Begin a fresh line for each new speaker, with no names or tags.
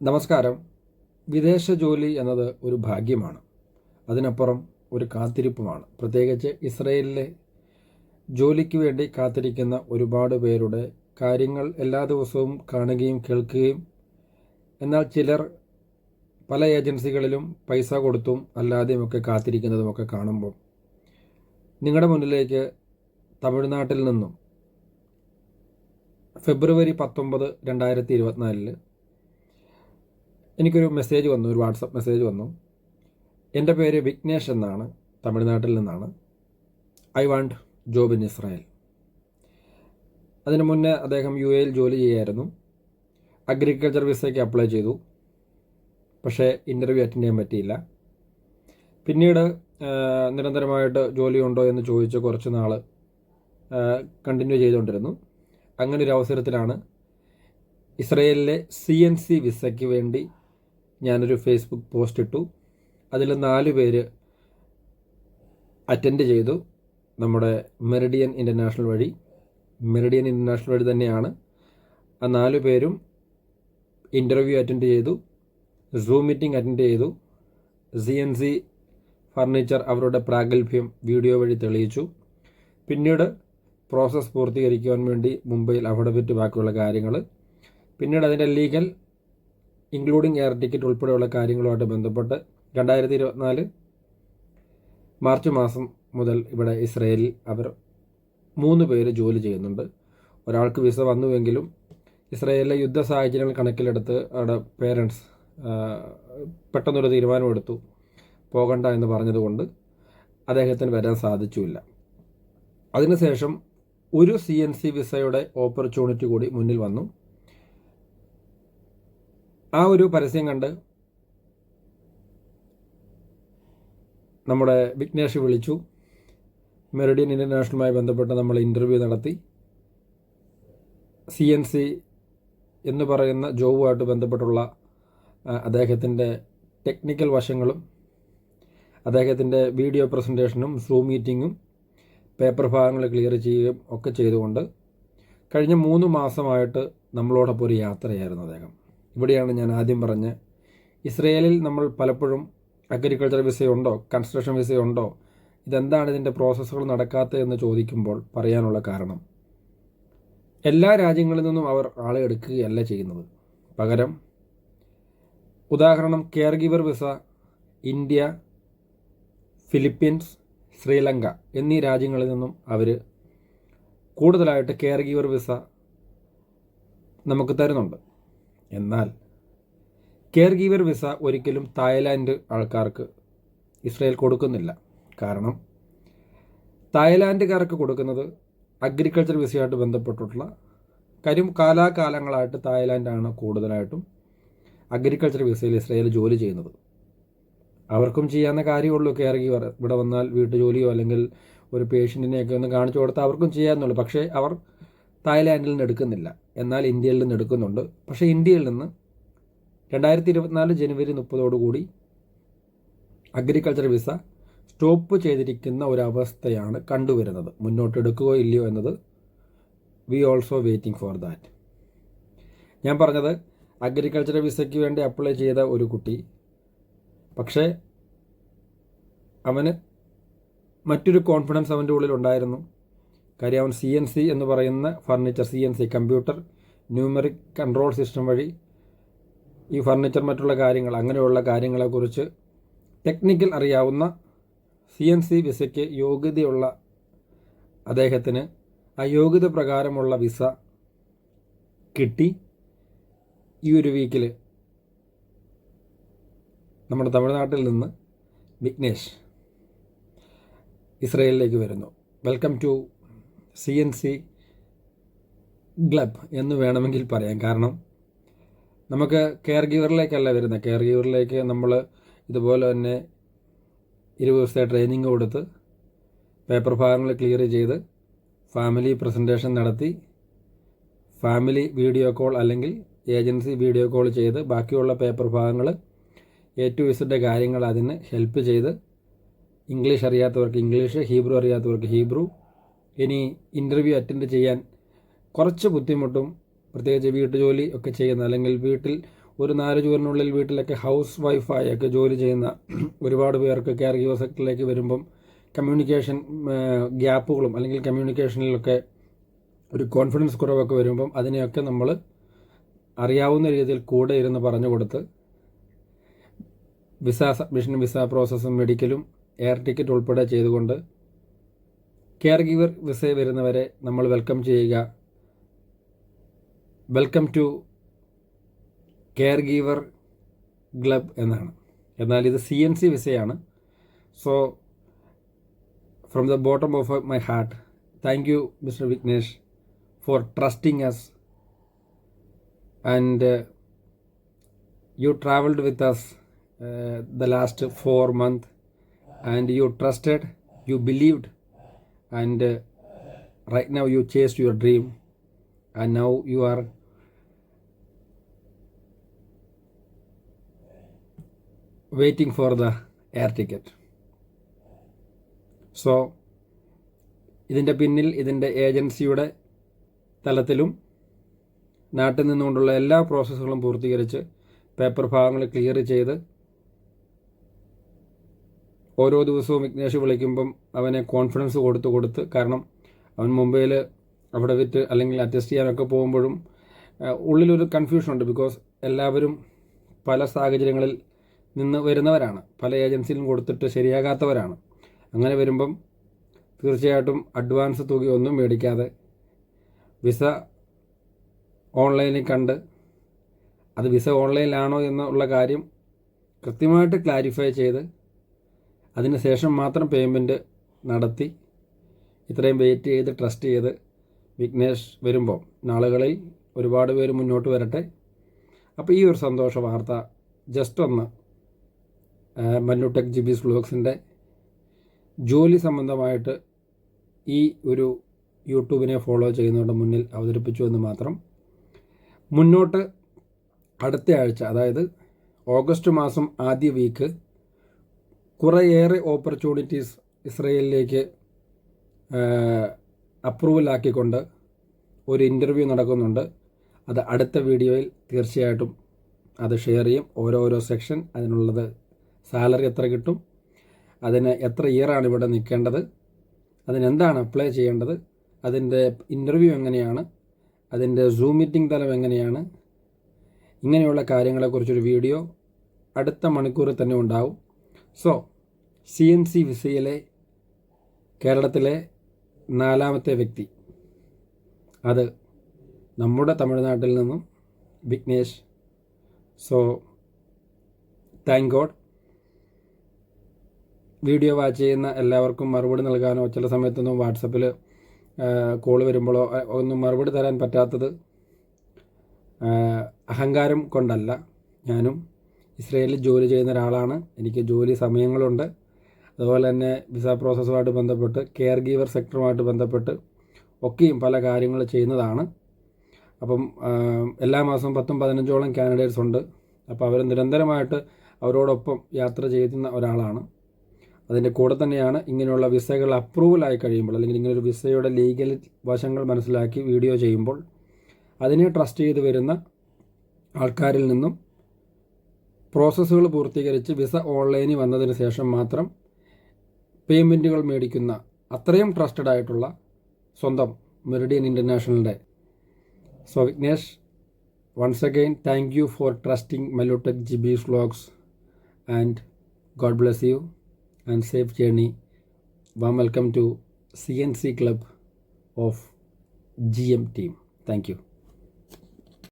നമസ്കാരം. വിദേശ ജോലി എന്നത് ഒരു ഭാഗ്യമാണ്. അതിനപ്പുറം ഒരു കാത്തിരിപ്പുമാണ്. പ്രത്യേകിച്ച് ഇസ്രയേലിലെ ജോലിക്ക് വേണ്ടി കാത്തിരിക്കുന്ന ഒരുപാട് പേരുടെ കാര്യങ്ങൾ എല്ലാ ദിവസവും കാണുകയും കേൾക്കുകയും എന്നാൽ ചിലർ പല ഏജൻസികളിലും പൈസ കൊടുത്തും അല്ലാതെയുമൊക്കെ കാത്തിരിക്കുന്നതുമൊക്കെ കാണുമ്പോൾ നിങ്ങളുടെ മുന്നിലേക്ക് തമിഴ്നാട്ടിൽ നിന്നും ഫെബ്രുവരി പത്തൊമ്പത് രണ്ടായിരത്തി ഇരുപത്തിനാലിൽ എനിക്കൊരു മെസ്സേജ് വന്നു ഒരു വാട്സപ്പ് മെസ്സേജ് വന്നു. എന്റെ പേര് വിഘ്നേഷ് എന്നാണ് തമിഴ്നാട്ടിൽ നിന്നാണ്. I want job in Israel. അതിനു മുന്നേ അദ്ദേഹം യു എയിൽ ജോലി ചെയ്യായിരുന്നു. അഗ്രികൾച്ചർ വിസയ്ക്ക് അപ്ലൈ ചെയ്തു. പക്ഷേ ഇന്റർവ്യൂ അറ്റൻഡ് ചെയ്യാൻ പറ്റിയില്ല. പിന്നീട് നിരന്തരമായിട്ട് ജോലി ഉണ്ടോ എന്ന് ചോദിച്ച് കുറച്ച് നാൾ കണ്ടിന്യൂ ചെയ്തുകൊണ്ടിരുന്നു. അങ്ങനെ ഒരു അവസരത്തിലാണ് ഇസ്രയേലിലെ സി എൻ സി വിസയ്ക്ക് വേണ്ടി ഞാനൊരു ഫേസ്ബുക്ക് പോസ്റ്റ് ഇട്ടു. അതിൽ നാല് പേര് അറ്റൻഡ് ചെയ്തു. നമ്മുടെ മെറിഡിയൻ ഇന്റർനാഷണൽ വഴി. മെറിഡിയൻ ഇന്റർനാഷണൽ വഴി തന്നെയാണ്. ആ നാല് പേരും ഇന്റർവ്യൂ അറ്റൻഡ് ചെയ്തു. സൂം മീറ്റിംഗ് അറ്റൻഡ് ചെയ്തു. സി എൻ സി ഫർണിച്ചർ അവരുടെ പ്രാഗൽഭ്യം വീഡിയോ വഴി തെളിയിച്ചു. പിന്നീട് പ്രോസസ്സ് പൂർത്തീകരിക്കുവാൻ വേണ്ടി മുംബൈയിൽ അഫിഡവിറ്റ് ബാക്കിയുള്ള കാര്യങ്ങൾ പിന്നീട് അതിന്റെ ലീഗൽ ഇൻക്ലൂഡിങ് എയർ ടിക്കറ്റ് ഉൾപ്പെടെയുള്ള കാര്യങ്ങളുമായിട്ട് ബന്ധപ്പെട്ട് രണ്ടായിരത്തി ഇരുപത്തിനാല് മാർച്ച് മാസം മുതൽ ഇവിടെ ഇസ്രയേലിൽ അവർ മൂന്ന് പേര് ജോലി ചെയ്യുന്നുണ്ട്. ഒരാൾക്ക് വിസ വന്നുവെങ്കിലും ഇസ്രയേലിലെ യുദ്ധ സാഹചര്യങ്ങൾ കണക്കിലെടുത്ത് അവരുടെ പേരൻസ് പെട്ടെന്നൊരു തീരുമാനമെടുത്തു. പോകണ്ട എന്ന് പറഞ്ഞതുകൊണ്ട് അദ്ദേഹത്തിന് വരാൻ സാധിച്ചുമില്ല. അതിനുശേഷം ഒരു സി എൻ സി വിസയുടെ ഓപ്പർച്യൂണിറ്റി കൂടി മുന്നിൽ വന്നു. ആ ഒരു പരസ്യം കണ്ട് നമ്മുടെ വിഘ്നേഷ് വിളിച്ചു. മെറിഡിയൻ ഇന്റർനാഷണലുമായി ബന്ധപ്പെട്ട് നമ്മൾ ഇന്റർവ്യൂ നടത്തി. സി എൻ സി എന്ന് പറയുന്ന ജോബുമായിട്ട് ബന്ധപ്പെട്ടുള്ള അദ്ദേഹത്തിന്റെ ടെക്നിക്കൽ വശങ്ങളും അദ്ദേഹത്തിന്റെ വീഡിയോ പ്രസന്റേഷനും സൂം മീറ്റിങ്ങും പേപ്പർ ഭാഗങ്ങൾ ക്ലിയർ ചെയ്യുകയും ഒക്കെ ചെയ്തുകൊണ്ട് കഴിഞ്ഞ മൂന്ന് മാസമായിട്ട് നമ്മളോടൊപ്പം ഒരു യാത്രയായിരുന്നു അദ്ദേഹം. ഇവിടെയാണ് ഞാൻ ആദ്യം പറഞ്ഞ ഇസ്രയേലിൽ നമ്മൾ പലപ്പോഴും അഗ്രികൾച്ചർ വിസയുണ്ടോ കൺസ്ട്രക്ഷൻ വിസയുണ്ടോ ഇതെന്താണ് ഇതിന്റെ പ്രോസസ്സുകൾ നടക്കാത്തത് എന്ന് ചോദിക്കുമ്പോൾ പറയാനുള്ള കാരണം. എല്ലാ രാജ്യങ്ങളിൽ നിന്നും അവർ ആളെ എടുക്കുകയല്ല ചെയ്യുന്നത്. പകരം ഉദാഹരണം caregiver visa India Philippines Sri Lanka എന്നീ രാജ്യങ്ങളിൽ നിന്നും അവർ കൂടുതലായിട്ട് കെയർ ഗിവർ വിസ നമുക്ക് തരുന്നുണ്ട്. എന്നാൽ കെയർ ഗീവർ വിസ ഒരിക്കലും തായ്ലാൻഡ് ആൾക്കാർക്ക് ഇസ്രയേൽ കൊടുക്കുന്നില്ല. കാരണം തായ്ലാൻഡുകാർക്ക് കൊടുക്കുന്നത് അഗ്രികൾച്ചർ വിസയായിട്ട് ബന്ധപ്പെട്ടിട്ടുള്ള കാര്യം കാലാകാലങ്ങളായിട്ട് തായ്ലാൻഡാണ് കൂടുതലായിട്ടും അഗ്രികൾച്ചർ വിസയിൽ ഇസ്രയേൽ ജോലി ചെയ്യുന്നത്. അവർക്കും ചെയ്യാവുന്ന കാര്യമുള്ളൂ കെയർ ഗീവർ ഇവിടെ വന്നാൽ വീട്ടു ജോലിയോ അല്ലെങ്കിൽ ഒരു പേഷ്യന്റിനെയൊക്കെ ഒന്ന് കാണിച്ചു കൊടുത്താൽ അവർക്കും ചെയ്യാമെന്നുള്ളൂ പക്ഷേ അവർ തായ്ലാൻഡിൽ നിന്ന് എടുക്കുന്നില്ല. എന്നാൽ ഇന്ത്യയിൽ നിന്ന് എടുക്കുന്നുണ്ട്. പക്ഷേ ഇന്ത്യയിൽ നിന്ന് രണ്ടായിരത്തി ഇരുപത്തിനാല് ജനുവരി മുപ്പതോടുകൂടി അഗ്രികൾച്ചർ വിസ സ്റ്റോപ്പ് ചെയ്തിരിക്കുന്ന ഒരവസ്ഥയാണ് കണ്ടുവരുന്നത്. മുന്നോട്ട് എടുക്കുകയോ ഇല്ലയോ എന്നത് we also waiting for that. ഞാൻ പറഞ്ഞത് അഗ്രികൾച്ചർ വിസയ്ക്ക് വേണ്ടി അപ്ലൈ ചെയ്ത ഒരു കുട്ടി. പക്ഷേ അവന് മറ്റൊരു കോൺഫിഡൻസ് അവന്റെ ഉള്ളിൽ ഉണ്ടായിരുന്നു. കാര്യം അവൻ സി എൻ സി എന്ന് പറയുന്ന furniture C N C computer numeric control system വഴി ഈ ഫർണിച്ചർ മറ്റുള്ള കാര്യങ്ങൾ അങ്ങനെയുള്ള കാര്യങ്ങളെക്കുറിച്ച് ടെക്നിക്കൽ അറിയാവുന്ന സി എൻ സി വിസയ്ക്ക് യോഗ്യതയുള്ള അദ്ദേഹത്തിന് ആ യോഗ്യത പ്രകാരമുള്ള വിസ കിട്ടി. ഈ ഒരു വീക്കിൽ നമ്മുടെ തമിഴ്നാട്ടിൽ നിന്ന് വിഘ്നേഷ് ഇസ്രയേലിലേക്ക് വരുന്നു. Welcome to C N C club എന്ന് വേണമെങ്കിൽ പറയാം. കാരണം നമുക്ക് കെയർ ഗീവറിലേക്കല്ല വരുന്നത്. കെയർ ഗീവറിലേക്ക് നമ്മൾ ഇതുപോലെ തന്നെ ഇരുപത് ദിവസത്തെ ട്രെയിനിങ് കൊടുത്ത് പേപ്പർ ഭാഗങ്ങൾ ക്ലിയർ ചെയ്ത് ഫാമിലി പ്രസന്റേഷൻ നടത്തി ഫാമിലി വീഡിയോ കോൾ അല്ലെങ്കിൽ ഏജൻസി വീഡിയോ കോൾ ചെയ്ത് ബാക്കിയുള്ള പേപ്പർ ഭാഗങ്ങൾ എ ടു വിസിന്റെ കാര്യങ്ങൾ അതിന് ഹെൽപ്പ് ചെയ്ത് ഇംഗ്ലീഷ് അറിയാത്തവർക്ക് ഇംഗ്ലീഷ് ഹീബ്രു അറിയാത്തവർക്ക് ഹീബ്രു ഇനി ഇന്റർവ്യൂ അറ്റൻഡ് ചെയ്യാൻ കുറച്ച് ബുദ്ധിമുട്ടും പ്രത്യേകിച്ച് വീട്ടുജോലി ഒക്കെ ചെയ്യുന്ന അല്ലെങ്കിൽ വീട്ടിൽ ഒരു നാല് ചുവരിനുള്ളിൽ വീട്ടിലൊക്കെ ഹൗസ് വൈഫായൊക്കെ ജോലി ചെയ്യുന്ന ഒരുപാട് പേർക്ക് കെയർ ഗീവർ സെക്ടറിലേക്ക് വരുമ്പം കമ്മ്യൂണിക്കേഷൻ ഗ്യാപ്പുകളും അല്ലെങ്കിൽ കമ്മ്യൂണിക്കേഷനിലൊക്കെ ഒരു കോൺഫിഡൻസ് കുറവൊക്കെ വരുമ്പം അതിനെയൊക്കെ നമ്മൾ അറിയാവുന്ന രീതിയിൽ കൂടെ ഇരുന്ന് പറഞ്ഞു കൊടുത്ത് വിസ സബ്മിഷൻ വിസ പ്രോസസ്സും മെഡിക്കലും എയർ ടിക്കറ്റ് ഉൾപ്പെടെ ചെയ്തുകൊണ്ട് കെയർ ഗിവർ വിസ വരുന്നവരെ നമ്മൾ വെൽക്കം ചെയ്യുക. Welcome to care giver club എന്നാണ്. എന്നാൽ ഇത് C N C വിസയാണ് so from the bottom of my heart thank you mister Vignesh for trusting us and you travelled with us the last four month and you trusted you believed and uh, right now you chased your dream. And now you are waiting for the air ticket. So ഇതിന്റെ പിന്നിൽ ഇതിന്റെ ഏജൻസിയുടെ തലത്തിലും നാട്ടിൽ നിന്നുകൊണ്ടുള്ള എല്ലാ പ്രോസസ്സുകളും പൂർത്തീകരിച്ച് paper ഭാഗങ്ങൾ clear ചെയ്ത് ഓരോ ദിവസവും വിഘ്നേഷ് വിളിക്കുമ്പം അവനെ കോൺഫിഡൻസ് കൊടുത്ത് കൊടുത്ത് കാരണം അവൻ മുംബൈയിൽ അവിടെ വിറ്റ് അല്ലെങ്കിൽ അറ്റസ്റ്റ് ചെയ്യാനൊക്കെ പോകുമ്പോഴും ഉള്ളിലൊരു കൺഫ്യൂഷൻ ഉണ്ട് ബിക്കോസ് എല്ലാവരും പല സാഹചര്യങ്ങളിൽ നിന്ന് വരുന്നവരാണ്. പല ഏജൻസിയിലും കൊടുത്തിട്ട് ശരിയാകാത്തവരാണ്. അങ്ങനെ വരുമ്പം തീർച്ചയായിട്ടും അഡ്വാൻസ് തുകയൊന്നും മേടിക്കാതെ വിസ ഓൺലൈനിൽ കണ്ട് അത് വിസ ഓൺലൈനിലാണോ എന്നുള്ള കാര്യം കൃത്യമായിട്ട് ക്ലാരിഫൈ ചെയ്ത് അതിന് ശേഷം മാത്രം പേയ്മെന്റ് നടത്തി ഇത്രയും വെയിറ്റ് ചെയ്ത് ട്രസ്റ്റ് ചെയ്ത് വിഘ്നേഷ് വരുമ്പോൾ നാളുകളിൽ ഒരുപാട് പേര് മുന്നോട്ട് വരട്ടെ. അപ്പോൾ ഈ ഒരു സന്തോഷ വാർത്ത ജസ്റ്റ് ഒന്ന് മന്നു ടെക് ബി വ്ലോഗ്സിന്റെ ജോലി സംബന്ധമായിട്ട് ഈ ഒരു യൂട്യൂബിനെ ഫോളോ ചെയ്യുന്നവരുടെ മുന്നിൽ അവതരിപ്പിച്ചു എന്ന് മാത്രം. മുന്നോട്ട് അടുത്ത ആഴ്ച അതായത് ഓഗസ്റ്റ് മാസം ആദ്യ വീക്ക് കുറേയേറെ ഓപ്പർച്യൂണിറ്റീസ് ഇസ്രയേലിലേക്ക് അപ്രൂവലാക്കിക്കൊണ്ട് ഒരു ഇന്റർവ്യൂ നടക്കുന്നുണ്ട്. അത് അടുത്ത വീഡിയോയിൽ തീർച്ചയായിട്ടും അത് ഷെയർ ചെയ്യും. ഓരോരോ സെക്ഷൻ അതിനുള്ളത് സാലറി എത്ര കിട്ടും അതിന് എത്ര ഇയറാണ് ഇവിടെ നിൽക്കേണ്ടത് അതിനെന്താണ് അപ്ലൈ ചെയ്യേണ്ടത് അതിന്റെ ഇന്റർവ്യൂ എങ്ങനെയാണ് അതിന്റെ സൂം മീറ്റിംഗ് തലം എങ്ങനെയാണ് ഇങ്ങനെയുള്ള കാര്യങ്ങളെക്കുറിച്ചൊരു വീഡിയോ അടുത്ത മണിക്കൂറിൽ തന്നെ ഉണ്ടാവും. സോ സി എൻ സി വിസയിലെ കേരളത്തിലെ നാലാമത്തെ വ്യക്തി. അത് നമ്മുടെ തമിഴ്നാട്ടിൽ നിന്നും Vignesh. So thank god video watch ചെയ്യുന്ന എല്ലാവർക്കും മറുപടി നൽകാനോ ചില സമയത്തൊന്നും വാട്സപ്പിൽ കോൾ വരുമ്പോഴോ ഒന്നും മറുപടി തരാൻ പറ്റാത്തത് അഹങ്കാരം കൊണ്ടല്ല ഞാനും. ഇസ്രയേലിൽ ജോലി ചെയ്യുന്ന ഒരാളാണ്. എനിക്ക് ജോലി സമയങ്ങളുണ്ട്. അതുപോലെ തന്നെ വിസ പ്രോസസ്സുമായിട്ട് ബന്ധപ്പെട്ട് കെയർ ഗീവർ സെക്ടറുമായിട്ട് ബന്ധപ്പെട്ട് ഒക്കെയും പല കാര്യങ്ങൾ ചെയ്യുന്നതാണ്. അപ്പം എല്ലാ മാസവും പത്തും പതിനഞ്ചോളം കാൻഡിഡേറ്റ്സ് ഉണ്ട്. അപ്പോൾ അവർ നിരന്തരമായിട്ട് അവരോടൊപ്പം യാത്ര ചെയ്യുന്ന ഒരാളാണ്. അതിന്റെ കൂടെ തന്നെയാണ് ഇങ്ങനെയുള്ള വിസകൾ അപ്രൂവലായി കഴിയുമ്പോൾ അല്ലെങ്കിൽ ഇങ്ങനൊരു വിസയുടെ ലീഗൽ വശങ്ങൾ മനസ്സിലാക്കി വീഡിയോ ചെയ്യുമ്പോൾ അതിനെ ട്രസ്റ്റ് ചെയ്ത് വരുന്ന ആൾക്കാരിൽ നിന്നും പ്രോസസ്സുകൾ പൂർത്തീകരിച്ച് വിസ ഓൺലൈനിൽ വന്നതിന് ശേഷം മാത്രം പേയ്മെന്റുകൾ മേടിക്കുന്ന അത്രയും ട്രസ്റ്റഡ് ആയിട്ടുള്ള സ്വന്തം Meridian ഇന്റർനാഷണലിന്റെ so Vignesh once again thank you for trusting Melotech G B vlogs and god bless you and safe journey warm welcome to C N C club of G M team thank you